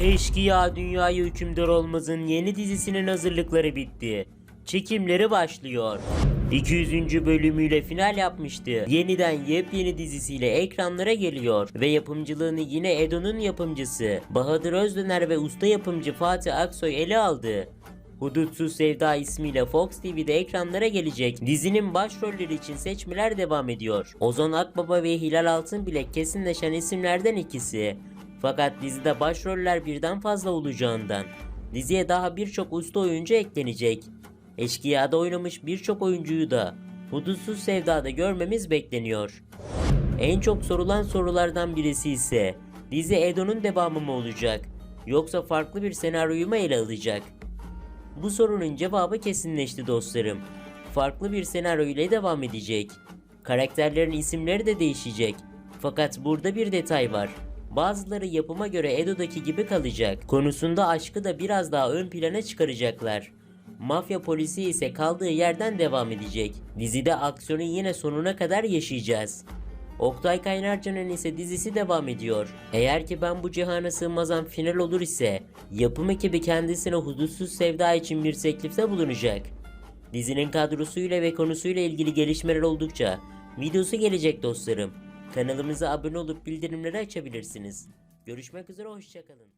Eşkıya Dünyaya Hükümdar Olmaz'ın yeni dizisinin hazırlıkları bitti. Çekimleri başlıyor. 200. bölümüyle final yapmıştı. Yeniden yepyeni dizisiyle ekranlara geliyor ve yapımcılığını yine Edo'nun yapımcısı Bahadır Özdöner ve usta yapımcı Fatih Aksoy ele aldı. Hudutsuz Sevda ismiyle Fox TV'de ekranlara gelecek. Dizinin başrolleri için seçmeler devam ediyor. Ozan Akbaba ve Hilal Altınbilek kesinleşen isimlerden ikisi. Fakat dizide başroller birden fazla olacağından diziye daha birçok usta oyuncu eklenecek. Eşkıya'da oynamış birçok oyuncuyu da Hudutsuz Sevda'da görmemiz bekleniyor. En çok sorulan sorulardan birisi ise dizi Edo'nun devamı mı olacak yoksa farklı bir senaryoyu mu ele alacak? Bu sorunun cevabı kesinleşti dostlarım. Farklı bir senaryo ile devam edecek. Karakterlerin isimleri de değişecek. Fakat burada bir detay var. Bazıları yapıma göre Edo'daki gibi kalacak. Konusunda aşkı da biraz daha ön plana çıkaracaklar. Mafya polisi ise kaldığı yerden devam edecek. Dizide aksiyonu yine sonuna kadar yaşayacağız. Oktay Kaynarca'nın ise dizisi devam ediyor. Eğer ki ben bu cihana sığmazam final olur ise yapım ekibi kendisine hudutsuz sevda için bir teklifte bulunacak. Dizinin kadrosuyla ve konusuyla ilgili gelişmeler oldukça videosu gelecek dostlarım. Kanalımıza abone olup bildirimleri açabilirsiniz. Görüşmek üzere hoşçakalın.